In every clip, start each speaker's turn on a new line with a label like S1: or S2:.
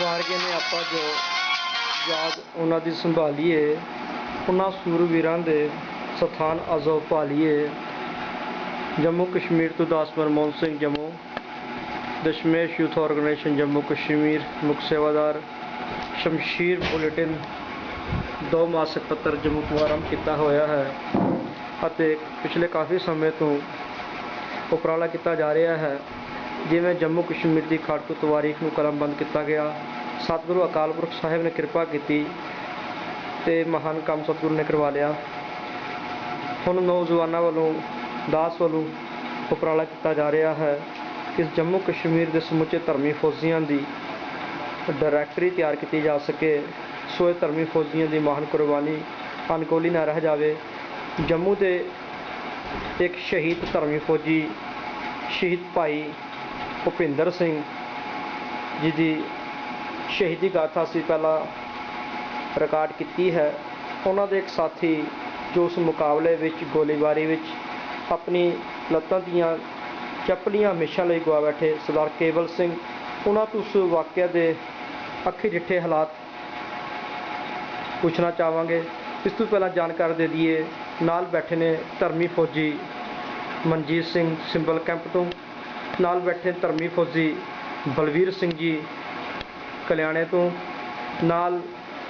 S1: ਵਾਰਗੇ ਨੇ ਆਪਾਂ ਜੋ ਯਾਦ ਉਹਨਾਂ ਦੀ ਸੰਭਾਲੀਏ, ਉਹਨਾਂ ਸੂਰਵੀਰਾਂ ਦੇ ਸਥਾਨ ਅਜ਼ੋ ਭਾਲੀਏ। ਜੰਮੂ ਕਸ਼ਮੀਰ ਤੋਂ ਦਾਸ ਮਨਮੋਹਨ ਸਿੰਘ ਜੰਮੂ, ਦਸ਼ਮੇਸ਼ ਯੂਥ ਆਰਗੇਨਾਈਜੇਸ਼ਨ ਜੰਮੂ ਕਸ਼ਮੀਰ, ਮੁੱਖ ਸੇਵਾਦਾਰ ਸ਼ਮਸ਼ੀਰ ਬੁਲੇਟਿਨ, ਦੋ ਮਾਸਿਕ ਪੱਤਰ ਜੰਮੂ ਤੋਂ ਕੀਤਾ ਹੋਇਆ ਹੈ ਅਤੇ ਪਿਛਲੇ ਕਾਫੀ ਸਮੇਂ ਤੋਂ ਉਪਰਾਲਾ ਕੀਤਾ ਜਾ ਰਿਹਾ ਹੈ। ਜਿਵੇਂ ਜੰਮੂ ਕਸ਼ਮੀਰ ਦੀ ਖੜਕੂ ਤਵਾਰੀਖ ਨੂੰ ਕਲਮਬੰਦ ਕੀਤਾ ਗਿਆ। ਸਤਿਗੁਰੂ ਅਕਾਲ ਪੁਰਖ ਸਾਹਿਬ ਨੇ ਕਿਰਪਾ ਕੀਤੀ ਤੇ ਮਹਾਨ ਕੰਮ ਸਤਿਗੁਰੂ ਨੇ ਕਰਵਾ ਲਿਆ। ਹੁਣ ਨੌਜਵਾਨਾਂ ਵੱਲੋਂ, ਦਾਸ ਵੱਲੋਂ ਉਪਰਾਲਾ ਕੀਤਾ ਜਾ ਰਿਹਾ ਹੈ ਕਿ ਜੰਮੂ ਕਸ਼ਮੀਰ ਦੇ ਸਮੁੱਚੇ ਧਰਮੀ ਫੌਜੀਆਂ ਦੀ ਡਾਇਰੈਕਟਰੀ ਤਿਆਰ ਕੀਤੀ ਜਾ ਸਕੇ। ਸੋਏ ਧਰਮੀ ਫੌਜੀਆਂ ਦੀ ਮਹਾਨ ਕੁਰਬਾਨੀ ਅਨਕੋਲੀ ਨਾ ਰਹਿ ਜਾਵੇ। ਜੰਮੂ ਦੇ ਇੱਕ ਸ਼ਹੀਦ ਧਰਮੀ ਫੌਜੀ, ਸ਼ਹੀਦ ਭਾਈ ਭੁਪਿੰਦਰ ਸਿੰਘ ਜੀ ਦੀ ਸ਼ਹੀਦੀ ਗਾਥਾ ਸੀ ਪਹਿਲਾਂ ਰਿਕਾਰਡ ਕੀਤੀ ਹੈ। ਉਹਨਾਂ ਦੇ ਇੱਕ ਸਾਥੀ ਜੋ ਉਸ ਮੁਕਾਬਲੇ ਵਿੱਚ, ਗੋਲੀਬਾਰੀ ਵਿੱਚ ਆਪਣੀ ਲੱਤਾਂ ਦੀਆਂ ਚੱਪਲੀਆਂ ਹਮੇਸ਼ਾ ਲਈ ਗਵਾ ਬੈਠੇ, ਸਰਦਾਰ ਕੇਵਲ ਸਿੰਘ। ਉਹਨਾਂ ਤੋਂ ਉਸ ਵਾਕਿਆ ਦੇ ਅੱਖੀ ਡਿੱਠੇ ਹਾਲਾਤ ਪੁੱਛਣਾ ਚਾਹਾਂਗੇ। ਇਸ ਤੋਂ ਪਹਿਲਾਂ ਜਾਣਕਾਰੀ ਦੇ ਦਈਏ, ਨਾਲ ਬੈਠੇ ਨੇ ਧਰਮੀ ਫੌਜੀ ਮਨਜੀਤ ਸਿੰਘ, ਸਿੰਬਲ ਕੈਂਪ ਤੋਂ। ਨਾਲ ਬੈਠੇ ਧਰਮੀ ਫੌਜੀ ਬਲਵੀਰ ਸਿੰਘ ਜੀ ਕਲਿਆਣੇ ਤੋਂ, ਨਾਲ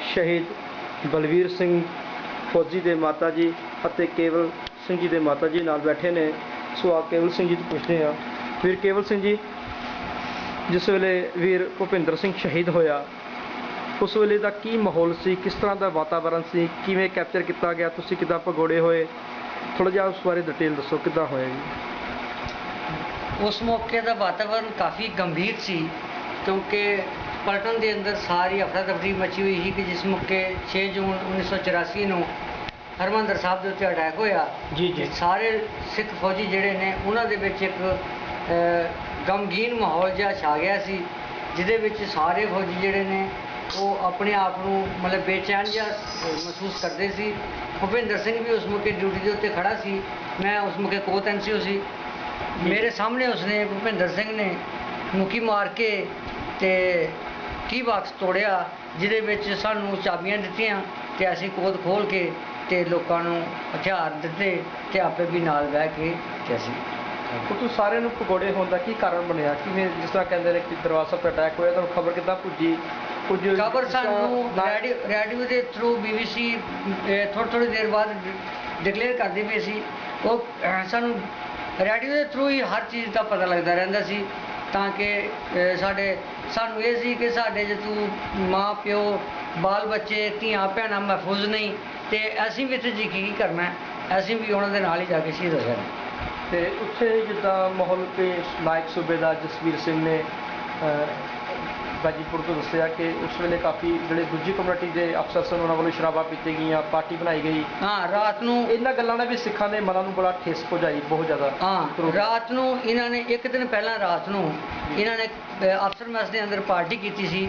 S1: ਸ਼ਹੀਦ ਬਲਵੀਰ ਸਿੰਘ ਫੌਜੀ ਦੇ ਮਾਤਾ ਜੀ ਅਤੇ ਕੇਵਲ ਸਿੰਘ ਜੀ ਦੇ ਮਾਤਾ ਜੀ ਨਾਲ ਬੈਠੇ ਨੇ। ਸੋ ਆ ਕੇਵਲ ਸਿੰਘ ਜੀ ਤੋਂ ਪੁੱਛਦੇ ਹਾਂ। ਵੀਰ ਕੇਵਲ ਸਿੰਘ ਜੀ, ਜਿਸ ਵੇਲੇ ਵੀਰ ਭੁਪਿੰਦਰ ਸਿੰਘ ਸ਼ਹੀਦ ਹੋਇਆ, ਉਸ ਵੇਲੇ ਦਾ ਕੀ ਮਾਹੌਲ ਸੀ? ਕਿਸ ਤਰ੍ਹਾਂ ਦਾ ਵਾਤਾਵਰਣ ਸੀ? ਕਿਵੇਂ ਕੈਪਚਰ ਕੀਤਾ ਗਿਆ? ਤੁਸੀਂ ਕਿੱਦਾਂ ਭਗੋੜੇ ਹੋਏ? ਥੋੜਾ ਜਿਹਾ ਉਸ ਬਾਰੇ ਡਿਟੇਲ ਦੱਸੋ, ਕਿੱਦਾਂ ਹੋਇਆ ਜੀ?
S2: ਉਸ ਮੌਕੇ ਦਾ ਵਾਤਾਵਰਣ ਕਾਫੀ ਗੰਭੀਰ ਸੀ ਕਿਉਂਕਿ ਪਲਟਨ ਦੇ ਅੰਦਰ ਸਾਰੀ ਅਫਰਾ ਤਫਰੀ ਮਚੀ ਹੋਈ ਸੀ ਕਿ ਜਿਸ ਮੌਕੇ 6 ਜੂਨ 1984 ਨੂੰ ਹਰਮੰਦਰ ਸਾਹਿਬ ਦੇ ਉੱਤੇ ਅਟੈਕ ਹੋਇਆ।
S1: ਜੀ ਜੀ।
S2: ਸਾਰੇ ਸਿੱਖ ਫੌਜੀ ਜਿਹੜੇ ਨੇ ਉਹਨਾਂ ਦੇ ਵਿੱਚ ਇੱਕ ਗਮਗੀਨ ਮਾਹੌਲ ਜਿਹਾ ਛਾ ਗਿਆ ਸੀ ਜਿਹਦੇ ਵਿੱਚ ਸਾਰੇ ਫੌਜੀ ਜਿਹੜੇ ਨੇ ਉਹ ਆਪਣੇ ਆਪ ਨੂੰ ਮਤਲਬ ਬੇਚੈਨ ਜਿਹਾ ਮਹਿਸੂਸ ਕਰਦੇ ਸੀ। ਭੁਪਿੰਦਰ ਸਿੰਘ ਵੀ ਉਸ ਮੌਕੇ ਡਿਊਟੀ ਦੇ ਉੱਤੇ ਖੜਾ ਸੀ। ਮੈਂ ਉਸ ਮੌਕੇ ਕੋਤ ਐਨਸੀਓ ਸੀ। ਮੇਰੇ ਸਾਹਮਣੇ ਉਸਨੇ ਭੁਪਿੰਦਰ ਸਿੰਘ ਨੇ ਮੁੱਕੀ ਮਾਰ ਕੇ ਤੇ ਕੀ ਬਾਕਸ ਤੋੜਿਆ ਜਿਹਦੇ ਵਿੱਚ ਸਾਨੂੰ ਚਾਬੀਆਂ ਦਿੱਤੀਆਂ ਤੇ ਅਸੀਂ ਕੋਦ ਖੋਲ ਕੇ ਤੇ ਲੋਕਾਂ ਨੂੰ ਹਥਿਆਰ ਦਿੱਤੇ ਤੇ ਆਪੇ ਵੀ ਨਾਲ ਬਹਿ ਕੇ ਤੇ ਅਸੀਂ
S1: ਤੁਸੀਂ ਸਾਰਿਆਂ ਨੂੰ ਭਗੋੜੇ ਹੋਣ ਦਾ ਕੀ ਕਾਰਨ ਬਣਿਆ? ਕਿਵੇਂ ਜਿਸ ਤਰ੍ਹਾਂ ਕਹਿੰਦੇ ਨੇ ਕਿ ਸਾਹਿਬ ਤੇ ਅਟੈਕ ਹੋਇਆ ਤੁਹਾਨੂੰ ਖਬਰ ਕਿੱਦਾਂ ਪੁੱਜੀ? ਕੁਝ
S2: ਖਬਰ ਸਾਨੂੰ ਰੇਡੀਓ ਰੇਡੀਓ ਦੇ ਥਰੂ ਬੀਬੀਸੀ ਥੋੜੀ ਥੋੜੀ ਦੇਰ ਬਾਅਦ ਡਿਕਲੇਅਰ ਕਰਦੀ ਪਈ ਸੀ। ਉਹ ਸਾਨੂੰ ਰੇਡੀਓ ਦੇ ਥਰੂ ਹੀ ਹਰ ਚੀਜ਼ ਦਾ ਪਤਾ ਲੱਗਦਾ ਰਹਿੰਦਾ ਸੀ, ਤਾਂ ਕਿ ਸਾਡੇ, ਸਾਨੂੰ ਇਹ ਸੀ ਕਿ ਸਾਡੇ ਜੇ ਤੂੰ ਮਾਂ, ਪਿਓ, ਬਾਲ ਬੱਚੇ, ਧੀਆਂ, ਭੈਣਾਂ ਮਹਿਫੂਜ਼ ਨਹੀਂ, ਤੇ ਅਸੀਂ ਵੀ ਇੱਥੇ ਜੀ ਕੀ ਕਰਨਾ ਅਸੀਂ ਵੀ ਉਹਨਾਂ ਦੇ ਨਾਲ ਹੀ ਜਾ ਕੇ ਸ਼ਹੀਦ ਹੋ ਜਾਣਾ।
S1: ਤੇ ਉੱਥੇ ਜਿੱਦਾਂ ਮਾਹੌਲ ਤੇ ਨਾਇਕ ਸੂਬੇਦਾਰ ਜਸਵੀਰ ਸਿੰਘ ਨੇ ਗਾਜੀਪੁਰ ਤੋਂ ਦੱਸਿਆ ਕਿ ਉਸ ਵੇਲੇ ਕਾਫੀ ਜਿਹੜੇ ਦੂਜੀ ਕਮਿਊਨਿਟੀ ਦੇ ਅਫਸਰ ਸਨ ਉਹਨਾਂ ਵੱਲੋਂ ਸ਼ਰਾਬਾਂ ਪੀਤੀ ਗਈਆਂ ਪਾਰਟੀ ਬਣਾਈ ਗਈ।
S2: ਹਾਂ ਰਾਤ ਨੂੰ
S1: ਇਹਨਾਂ ਗੱਲਾਂ ਨੇ ਵੀ ਸਿੱਖਾਂ ਦੇ ਮਨਾਂ ਨੂੰ ਬੜਾ ਠੇਸ ਪਹੁੰਚਾਈ ਬਹੁਤ ਜ਼ਿਆਦਾ
S2: ਹਾਂ ਰਾਤ ਨੂੰ ਇਹਨਾਂ ਨੇ ਇੱਕ ਦਿਨ ਪਹਿਲਾਂ ਰਾਤ ਨੂੰ ਇਹਨਾਂ ਨੇ ਅਫਸਰ ਮੈਸ ਦੇ ਅੰਦਰ ਪਾਰਟੀ ਕੀਤੀ ਸੀ।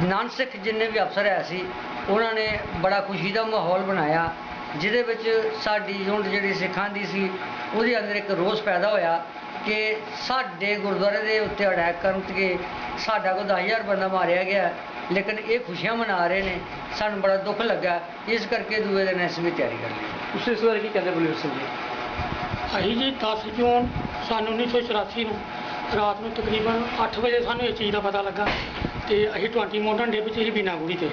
S2: ਨਾਨ ਸਿੱਖ ਜਿੰਨੇ ਵੀ ਅਫਸਰ ਹੈ ਸੀ ਉਹਨਾਂ ਨੇ ਬੜਾ ਖੁਸ਼ੀ ਦਾ ਮਾਹੌਲ ਬਣਾਇਆ ਜਿਹਦੇ ਵਿੱਚ ਸਾਡੀ ਯੂਨਿਟ ਜਿਹੜੀ ਸਿੱਖਾਂ ਦੀ ਸੀ ਉਹਦੇ ਅੰਦਰ ਇੱਕ ਰੋਸ ਪੈਦਾ ਹੋਇਆ। ਕਿ ਸਾਡੇ ਗੁਰਦੁਆਰੇ ਦੇ ਉੱਤੇ ਅਟੈਕ ਕਰਨ ਤੇ ਸਾਡਾ ਕੋਈ 10000 ਬੰਦਾ ਮਾਰਿਆ ਗਿਆ ਲੇਕਿਨ ਇਹ ਖੁਸ਼ੀਆਂ ਮਨਾ ਰਹੇ ਨੇ ਸਾਨੂੰ ਬੜਾ ਦੁੱਖ ਲੱਗਾ। ਇਸ ਕਰਕੇ ਦੂਏ ਦਿਨ ਅਸੀਂ ਵੀ ਤਿਆਰੀ ਕਰ ਲਈ।
S1: ਤੁਸੀਂ ਇਸ ਬਾਰੇ ਕੀ ਕਹਿੰਦੇ ਬਲਵੀਰ ਸਿੰਘ ਜੀ
S3: ਅਸੀਂ ਜੀ 10 ਜੂਨ ਸਨ 1984 ਨੂੰ ਰਾਤ ਨੂੰ ਤਕਰੀਬਨ 8 ਵਜੇ ਸਾਨੂੰ ਇਹ ਚੀਜ਼ ਦਾ ਪਤਾ ਲੱਗਾ ਤੇ ਅਸੀਂ 20 ਮੋਡਰਨ ਡੇ ਵਿੱਚ ਹੀ ਬੀਨਾਗੁੜੀ ਤੇ।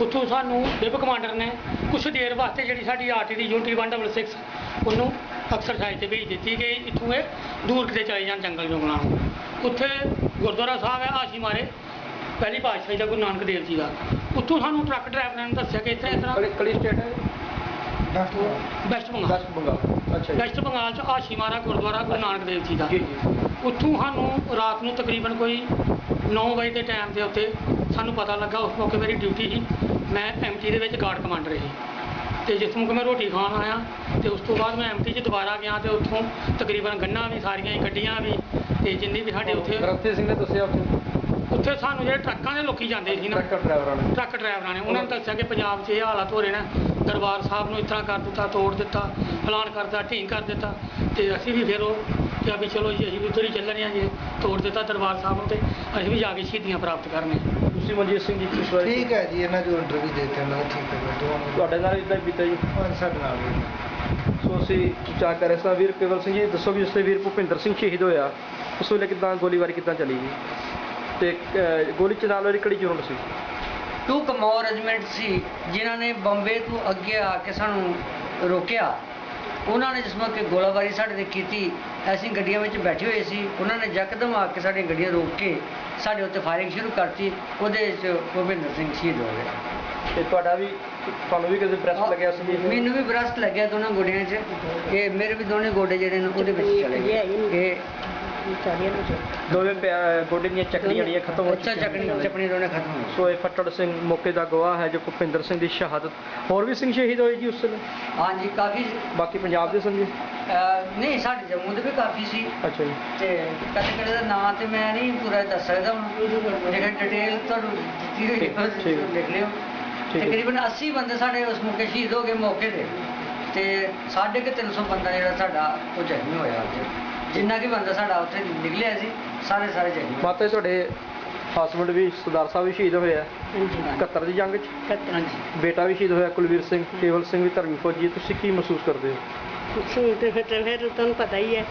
S3: ਉੱਥੋਂ ਸਾਨੂੰ ਡਿਪ ਕਮਾਂਡਰ ਨੇ ਕੁਛ ਦੇਰ ਵਾਸਤੇ ਜਿਹੜੀ ਸਾਡੀ ਆਰਟੀ ਦੀ ਯੂਨਿਟ 166 ਉਹਨੂੰ ਐਕਸਰਸਾਈਜ਼ ਤੇ ਭੇਜ ਦਿੱਤੀ ਕਿ ਇੱਥੋਂ ਇਹ ਦੂਰ ਕਿਤੇ ਚਲੇ ਜਾਣ ਜੰਗਲ ਜੰਗਲਾਂ ਨੂੰ। ਉੱਥੇ ਗੁਰਦੁਆਰਾ ਸਾਹਿਬ ਹੈ ਆਸ਼ੀ ਮਾਰੇ ਪਹਿਲੀ ਪਾਤਸ਼ਾਹੀ ਦਾ ਗੁਰੂ ਨਾਨਕ ਦੇਵ ਜੀ ਦਾ। ਉੱਥੋਂ ਸਾਨੂੰ ਟਰੱਕ ਡਰਾਈਵਰਾਂ ਨੇ ਦੱਸਿਆ ਕਿ ਇੱਥੇ ਇਸ ਤਰ੍ਹਾਂ
S1: ਕਿਹੜੀ ਕਿਹੜੀ ਸਟੇਟ ਹੈ?
S3: ਵੈਸਟ ਬੰਗਾਲ
S1: ਵੈਸਟ ਬੰਗਾਲ ਅੱਛਾ
S3: ਵੈਸਟ ਬੰਗਾਲ ਚ ਆਸ਼ੀ ਮਾਰਾ ਗੁਰਦੁਆਰਾ ਗੁਰੂ ਨਾਨਕ ਦੇਵ ਜੀ ਦਾ।
S1: ਜੀ ਜੀ।
S3: ਉੱਥੋਂ ਸਾਨੂੰ ਰਾਤ ਨੂੰ ਤਕਰੀਬਨ ਕੋਈ 9 ਵਜੇ ਦੇ ਟਾਈਮ ਦੇ ਉੱਤੇ ਸਾਨੂੰ ਪਤਾ ਲੱਗਾ ਉਸ ਮੌਕੇ ਮੇਰੀ ਡਿਊਟੀ ਸੀ। ਮੈਂ ਐਮਟੀ ਦੇ ਵਿੱਚ ਗਾਰਡ ਕਮਾਂਡਰ ਸੀ। ਤੇ ਜਿਸ ਮੌਕੇ ਮੈਂ ਰੋਟੀ ਖਾਣ ਆਇਆ ਤੇ ਉਸ ਤੋਂ ਬਾਅਦ ਮੈਂ ਐਮਟੀ 'ਚ ਦੁਬਾਰਾ ਗਿਆ ਤੇ ਉੱਥੋਂ ਤਕਰੀਬਨ ਗੰਨਾ ਵੀ ਸਾਰੀਆਂ ਹੀ ਗੱਡੀਆਂ ਵੀ ਤੇ ਜਿੰਨੀ ਵੀ ਸਾਡੇ ਉੱਥੇ
S1: ਗ੍ਰੰਥੀ ਸਿੰਘ ਨੇ ਦੱਸਿਆ ਉੱਥੇ?
S3: ਉੱਥੇ ਸਾਨੂੰ ਜਿਹੜੇ ਟਰੱਕਾਂ ਦੇ ਲੋਕੀ ਜਾਂਦੇ ਸੀ ਨਾ
S1: ਟਰੱਕ ਡਰਾਈਵਰਾਂ ਨੇ।
S3: ਟਰੱਕ ਡਰਾਈਵਰਾਂ ਨੇ ਉਹਨਾਂ ਨੇ ਦੱਸਿਆ ਕਿ ਪੰਜਾਬ 'ਚ ਇਹ ਹਾਲਾਤ ਹੋ ਰਹੇ ਨੇ ਦਰਬਾਰ ਸਾਹਿਬ ਨੂੰ ਇਸ ਤਰ੍ਹਾਂ ਕਰ ਦਿੱਤਾ ਤੋੜ ਦਿੱਤਾ ਫਲਾਣ ਕਰਦਾ ਢੀਂਗ ਕਰ ਦਿੱਤਾ ਤੇ ਅਸੀਂ ਵੀ ਫਿਰ ਉਹ ਕਿਹਾ ਵੀ ਚਲੋ ਜੀ ਅਸੀਂ ਵੀ ਉੱਧਰ ਹੀ ਚੱਲਣੇ ਆ ਜੀ ਤੋੜ ਦਿੱਤਾ ਦਰਬਾਰ ਸਾਹਿਬ ਨੂੰ ਤੇ ਅਸੀਂ ਵੀ ਜਾ ਕੇ ਸ਼ਹੀਦੀਆਂ ਪ੍ਰਾਪਤ ਕਰਨੇ
S1: ਤੁਸੀਂ ਮਨਜੀਤ ਸਿੰਘ ਜੀ ਕਿਸ ਬਾਰੇ
S4: ਠੀਕ ਹੈ ਜੀ ਇਹਨਾਂ ਜੋ ਇੰਟਰਵਿਊ ਦੇ ਦਿੱਤੇ ਉਹਨਾਂ ਦਾ ਠੀਕ ਹੈ ਦੋਵਾਂ ਨੂੰ।
S1: ਤੁਹਾਡੇ ਨਾਲ ਇਦਾਂ ਬੀਤਾ ਜੀ?
S4: ਹਾਂ ਸਾਡੇ ਨਾਲ ਵੀ।
S1: ਸੋ ਅਸੀਂ ਚਾਹ ਕਰ ਰਹੇ ਸਾਂ ਵੀਰ ਕੇਵਲ ਸਿੰਘ ਜੀ ਦੱਸੋ ਵੀ ਜਿਸ ਵੀਰ ਭੁਪਿੰਦਰ ਸਿੰਘ ਸ਼ਹੀਦ ਹੋਇਆ ਉਸ ਵੇਲੇ ਕਿਦਾਂ ਗੋਲੀਬਾਰੀ ਕਿਦਾਂ ਚੱਲੀ ਜੀ? ਤੇ ਅਹ, ਗੋਲੀ ਚਲਾਉਣ ਵਾਲੀ ਕਿਹੜੀ ਯੂਨਿਟ ਸੀ?
S2: ਟੂ ਕਮੌਰ ਰੈਜੀਮੈਂਟ ਸੀ ਜਿਨ੍ਹਾਂ ਨੇ ਬੰਬੇ ਤੋਂ ਅੱਗੇ ਆ ਕੇ ਸਾਨੂੰ ਰੋਕਿਆ। ਉਹਨਾਂ ਨੇ ਜਿਸ ਮੌਕੇ ਗੋਲਾਬਾਰੀ ਸਾਡੇ ਤੇ ਕੀਤੀ ਅਸੀਂ ਗੱਡੀਆਂ ਵਿੱਚ ਬੈਠੇ ਹੋਏ ਸੀ। ਉਹਨਾਂ ਨੇ ਯਕਦਮ ਆ ਕੇ ਸਾਡੀਆਂ ਗੱਡੀਆਂ ਰੋਕ ਕੇ ਸਾਡੇ ਉੱਤੇ ਫਾਇਰਿੰਗ ਸ਼ੁਰੂ ਕਰਤੀ। ਉਹਦੇ ਵਿੱਚ ਭੁਪਿੰਦਰ ਸਿੰਘ ਸ਼ਹੀਦ ਹੋ ਗਿਆ
S1: ਤੇ ਤੁਹਾਡਾ ਵੀ ਤੁਹਾਨੂੰ ਵੀ ਕਿਸੇ ਬ੍ਰੈਸਟ ਲੱਗਿਆ ਸੀ?
S2: ਮੈਨੂੰ ਵੀ ਬ੍ਰਸਟ ਲੱਗਿਆ ਦੋਨਾਂ ਗੋਡਿਆਂ 'ਚ। ਇਹ ਮੇਰੇ ਵੀ ਦੋਨੇ ਗੋਡੇ ਜਿਹੜੇ ਨੇ ਉਹਦੇ ਵਿੱਚ ਚਲੇ ਗਏ। ਇਹ
S1: ਦੋਵੇਂ ਪਿਆ- ਗੋਡੇ ਦੀਆਂ ਚੱਕਰੀਆਂ ਜਿਹੜੀਆਂ ਖਤਮ ਹੋ
S2: ਅੱਛਾ
S1: ਨੇ।
S2: ਚੱਪਣੀ ਦੋਨੇ ਖਤਮ ਹੋ ਗਏ
S1: ਸੋ ਇਹ ਫੱਟੜ ਸਿੰਘ ਮੌਕੇ ਦਾ ਗਵਾਹ ਹੈ ਜੋ ਭੁਪਿੰਦਰ ਸਿੰਘ ਦੀ ਸ਼ਹਾਦਤ। ਹੋਰ ਵੀ ਸਿੰਘ ਸ਼ਹੀਦ ਹੋਏ ਜੀ ਉਸ ਵੇਲੇ
S2: ਹਾਂਜੀ ਕਾਫੀ
S1: ਬਾਕੀ ਪੰਜਾਬ ਦੇ
S2: ਅਹ ਨਹੀਂ ਸਾਡੇ ਜੰਮੂ ਦੇ ਵੀ ਕਾਫੀ ਸੀ।
S1: ਅੱਛਾ ਜੀ।
S2: ਤੇ ਕਦੇ ਕਦੇ ਦਾ ਨਾਂ ਤੇ ਮੈਂ ਨਹੀਂ ਪੂਰਾ ਦੱਸ ਸਕਦਾ ਹੁਣ। ਜਿਹੜਾ ਡਿਟੇਲ ਤੁਹਾਨੂੰ ਦਿੱਤੀ ਹੋਈ ਹੈ
S1: ਠੀਕ ਹੈ।
S2: ਲਿਖ ਲਿਓ।
S1: ਠੀਕ ਹੈ।
S2: ਤਕਰੀਬਨ 80 ਬੰਦੇ ਸਾਡੇ ਉਸ ਮੌਕੇ ਸ਼ਹੀਦ ਹੋ ਗਏ ਮੌਕੇ ਤੇ। ਤੇ ਸਾਢੇ ਕੁ 300 ਬੰਦਾ ਜਿਹੜਾ ਸਾਡਾ ਉਹ ਜ਼ਖਮੀ ਹੋਇਆ ਉੱਥੇ ਜਿੰਨਾ ਕਿ ਬੰਦਾ ਸਾਡਾ ਉੱਥੇ ਨਿਕਲਿਆ ਸੀ ਸਾਰੇ ਸਾਰੇ ਜ਼ਖਮੀ।
S1: ਮਾਤਾ ਜੀ ਤੁਹਾਡੇ ਹਸਬੰਡ ਵੀ ਸਰਦਾਰ ਸਾਹਿਬ ਵੀ ਸ਼ਹੀਦ ਹੋਏ ਆ। 71 ਦੀ ਜੰਗ 'ਚ?
S2: ਹਾਂਜੀ।
S1: ਬੇਟਾ ਵੀ ਸ਼ਹੀਦ ਹੋਇਆ ਕੁਲਵੀਰ ਸਿੰਘ ਕੇਵਲ ਸਿੰਘ ਵੀ ਧਰਮੀ ਫੌਜੀ ਤੁਸੀਂ ਕੀ ਮਹਿਸੂਸ ਕਰਦੇ ਹੋ?
S5: ਸੂਟ ਫਿਰ ਤੇ ਫਿਰ ਤੁਹਾਨੂੰ ਪਤਾ ਹੀ ਹੈ।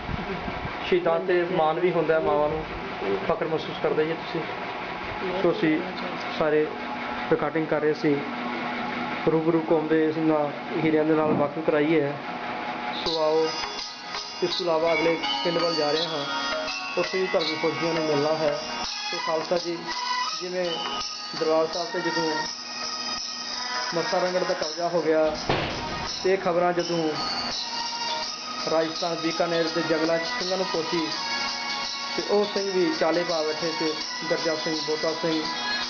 S1: ਸ਼ਹੀਦਾਂ ਤੇ ਮਾਣ ਵੀ ਹੁੰਦਾ ਹੈ ਮਾਵਾਂ ਨੂੰ। ਫਖਰ ਮਹਿਸੂਸ ਕਰਦੇ ਜੀ ਤੁਸੀਂ। ਸੋ ਅਸੀਂ ਸਾਰੇ ਰਿਕਾਰਡਿੰਗ ਕਰ ਰਹੇ ਸੀ। ਰੂਬਰੂ ਘੁੰਮਦੇ ਇਸ ਨਾਲ ਹੀਰਿਆਂ ਦੇ ਨਾਲ ਵਾਕਿਫ ਕਰਾਈਏ ਹੈ। ਸੋ ਆਓ ਇਸ ਤੋਂ ਇਲਾਵਾ ਅਗਲੇ ਪਿੰਡ ਵੱਲ ਜਾ ਰਹੇ ਹਾਂ। ਉੱਥੇ ਵੀ ਧਰਮੀ ਫੌਜੀਆਂ ਨੂੰ ਮਿਲਣਾ ਹੈ। ਸੋ ਖਾਲਸਾ ਜੀ, ਜਿਵੇਂ ਦਰਬਾਰ ਸਾਹਿਬ ਤੇ ਜਦੋਂ ਮੱਸਾ ਰੰਗੜ ਦਾ ਕਬਜ਼ਾ ਹੋ ਗਿਆ, ਤੇ ਇਹ ਖਬਰਾਂ ਜਦੋਂ ਰਾਜਸਥਾਨ ਬੀਕਾਨੇਰ ਦੇ ਜੰਗਲਾਂ 'ਚ ਸਿੰਘਾਂ ਨੂੰ ਪਹੁੰਚੀ, ਤੇ ਉਹ ਸਿੰਘ ਵੀ ਚਾਲੇ ਪਾ ਬੈਠੇ ਤੇ ਗਰਜਾ ਸਿੰਘ, ਬੋਤਾ ਸਿੰਘ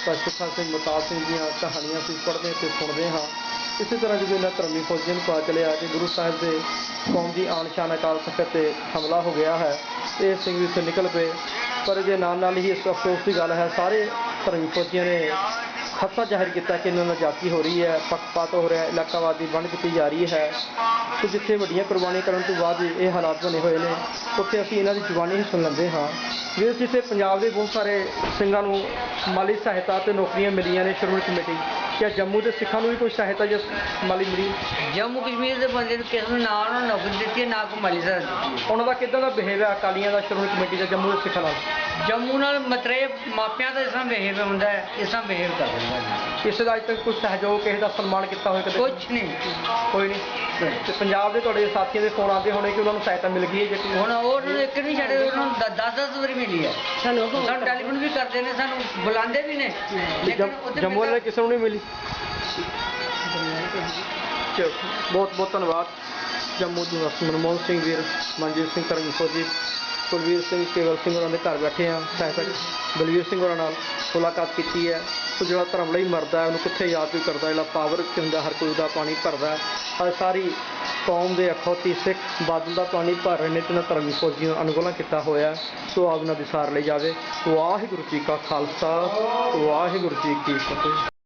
S1: ਤਾਂ ਸੁੱਖਾ ਸਿੰਘ ਮੁਤਾਬ ਸਿੰਘ ਦੀਆਂ ਕਹਾਣੀਆਂ ਅਸੀਂ ਪੜ੍ਹਦੇ ਤੇ ਸੁਣਦੇ ਹਾਂ। ਇਸੇ ਤਰ੍ਹਾਂ ਜਦੋਂ ਇਹਨਾਂ ਧਰਮੀ ਫੌਜੀਆਂ ਨੂੰ ਪਤਾ ਚੱਲਿਆ ਕਿ ਗੁਰੂ ਸਾਹਿਬ ਦੇ ਕੌਮ ਦੀ ਆਨ ਸ਼ਾਨ ਅਕਾਲ ਤਖਤ ਤੇ ਹਮਲਾ ਹੋ ਗਿਆ ਹੈ, ਇਹ ਸਿੰਘ ਵੀ ਉੱਥੇ ਨਿਕਲ ਪਏ। ਪਰ ਇਹਦੇ ਨਾਲ ਨਾਲ ਹੀ ਇਸ ਅਫਸੋਸ ਦੀ ਗੱਲ ਹੈ, ਸਾਰੇ ਧਰਮੀ ਫੌਜੀਆਂ ਨੇ ਖਤਰਾ ਜ਼ਾਹਿਰ ਕੀਤਾ ਕਿ ਇਹਨਾਂ ਨਾਲ ਜਾਤੀ ਹੋ ਰਹੀ ਹੈ, ਪੱਖਪਾਤ ਹੋ ਰਿਹਾ ਹੈ ਇਲਾਕਾਵਾਦੀ ਵੰਡ ਕੀਤੀ ਜਾ ਰਹੀ ਹੈ। ਤੇ ਜਿੱਥੇ ਵੱਡੀਆਂ ਕੁਰਬਾਨੀਆਂ ਕਰਨ ਤੋਂ ਬਾਅਦ ਇਹ ਹਾਲਾਤ ਬਣੇ ਹੋਏ ਨੇ, ਉੱਥੇ ਅਸੀਂ ਇਹਨਾਂ ਦੀ ਜ਼ੁਬਾਨੀ ਹੀ ਸੁਣ ਲੈਂਦੇ ਹਾਂ। ਵੀ ਜਿੱਥੇ ਪੰਜਾਬ ਦੇ ਬਹੁਤ ਸਾਰੇ ਸਿੰਘਾਂ ਨੂੰ ਮਾਲੀ ਸਹਾਇਤਾ ਤੇ ਨੌਕਰੀਆਂ ਮਿਲੀਆਂ ਨੇ ਸ਼੍ਰੋਮਣੀ ਕਮੇਟੀ। ਕਿਆ ਜੰਮੂ ਦੇ ਸਿੱਖਾਂ ਨੂੰ ਵੀ ਕੋਈ ਸਹਾਇਤਾ ਜਾਂ ਮਾਲੀ ਮਿਲੀ?
S2: ਜੰਮੂ ਕਸ਼ਮੀਰ ਦੇ ਬੰਦੇ ਨੂੰ ਕਿਸੇ ਨੂੰ ਨਾ ਉਹਨਾਂ ਨੂੰ ਨੌਕਰੀ ਦਿੱਤੀ ਹੈ ਨਾ ਕੋਈ ਮਾਲੀ ਸਹਾਇਤਾ ਦਿੱਤੀ
S1: ਉਹਨਾਂ ਦਾ ਕਿੱਦਾਂ ਦਾ ਬਿਹੇਵ ਹੈ ਅਕਾਲੀਆਂ ਦਾ ਸ਼੍ਰੋਮਣੀ ਕਮੇਟੀ ਦਾ ਜੰਮੂ ਦੇ ਸਿੱਖਾਂ ਨਾਲ?
S2: ਜੰਮੂ ਨਾਲ ਮਤਰੇ ਮਾਪਿਆਂ ਦਾ ਇਸ ਬਿਹੇਵ ਹੁੰਦਾ ਹੈ ਇਸ ਬਿਹੇਵ ਕਰ ਦਿੰਦਾ ਹੈ।
S1: ਕਿਸੇ ਦਾ ਅੱਜ ਤੱਕ ਕੋਈ ਸਹਿਯੋਗ ਕਿਸੇ ਦਾ ਸਨਮਾਨ ਕੀਤਾ ਹੋਵੇ ਕਦੇ?
S2: ਕੁਛ ਨਹੀਂ।
S1: ਕੋਈ ਨਹੀਂ। ਤੇ ਪੰਜਾਬ ਦੇ ਤੁਹਾਡੇ ਸਾਥੀਆਂ ਦੇ ਫੋਨ ਆਉਂਦੇ ਹੋਣੇ ਕਿ ਉਹਨਾਂ ਨੂੰ ਸਹਾਇਤਾ ਮਿਲ ਗਈ ਹੈ ਜੇ ਕੋਈ?
S2: ਹੁਣ ਉਹ ਉਹਨਾਂ ਨੂੰ ਇੱਕ ਨਹੀਂ ਛੱਡੇ ਉਹਨਾਂ ਨੂੰ 10-10 ਵਾਰੀ ਮਿਲੀ ਹੈ।
S5: ਸਾਨੂੰ
S2: ਸਾਨੂੰ ਟੈਲੀਫੋਨ ਵੀ ਕਰਦੇ ਨੇ ਸਾਨੂੰ ਬੁਲਾਉਂਦੇ ਵੀ ਨੇ। ਲੇਕਿਨ
S1: ਜੰਮ-
S2: ਉੱਧਰ
S1: ਜੰਮੂ ਵਾਲੇ ਕਿਸੇ ਨੂੰ ਨਹੀਂ ਮਿਲੀ? ਚਲੋ ਬਹੁਤ ਬਹੁਤ ਧੰਨਵਾਦ। ਜੰਮੂ ਤੋਂ ਮਨਮੋਹਨ ਸਿੰਘ ਵੀਰ ਮਨਜੀਤ ਸਿੰਘ ਧਰਮੀ ਫੌਜੀ ਕੁਲਵੀਰ ਸਿੰਘ ਕੇਵਲ ਸਿੰਘ ਉਹਨਾਂ ਦੇ ਘਰ ਬੈਠੇ ਆ ਸਹਾਇਤਾ ਬਲਵੀਰ ਸਿੰਘ ਉਹਨਾਂ ਨਾਲ ਮੁਲਾਕਾਤ ਕੀਤੀ ਹੈ। ਸੋ ਜਿਹੜਾ ਧਰਮ ਲਈ ਮਰਦਾ ਉਹਨੂੰ ਕਿੱਥੇ ਯਾਦ ਵੀ ਕਰਦਾ ਜਿਹੜਾ ਪਾਵਰ ਹੁੰਦਾ ਹਰ ਕੋਈ ਦਾ ਪਾਣੀ ਭਰਦਾ ਅੱਜ ਸਾਰੀ ਕੌਮ ਦੇ ਅਖੌਤੀ ਸਿੱਖ ਬਾਦਲ ਦਾ ਪਾਣੀ ਭਰ ਰਹੇ ਨੇ ਤੇ ਇਹਨਾਂ ਧਰਮੀ ਫੌਜੀ ਨੂੰ ਅਨਗੋਲਾ ਕੀਤਾ ਹੋਇਆ ਸੋ ਆਪ ਉਹਨਾਂ ਦੀ ਸਾਰ ਲਈ ਜਾਵੇ। ਵਾਹਿਗੁਰੂ ਜੀ ਕਾ ਖਾਲਸਾ, ਵਾਹਿਗੁਰੂ ਜੀ ਕੀ ਫਤਿਹ।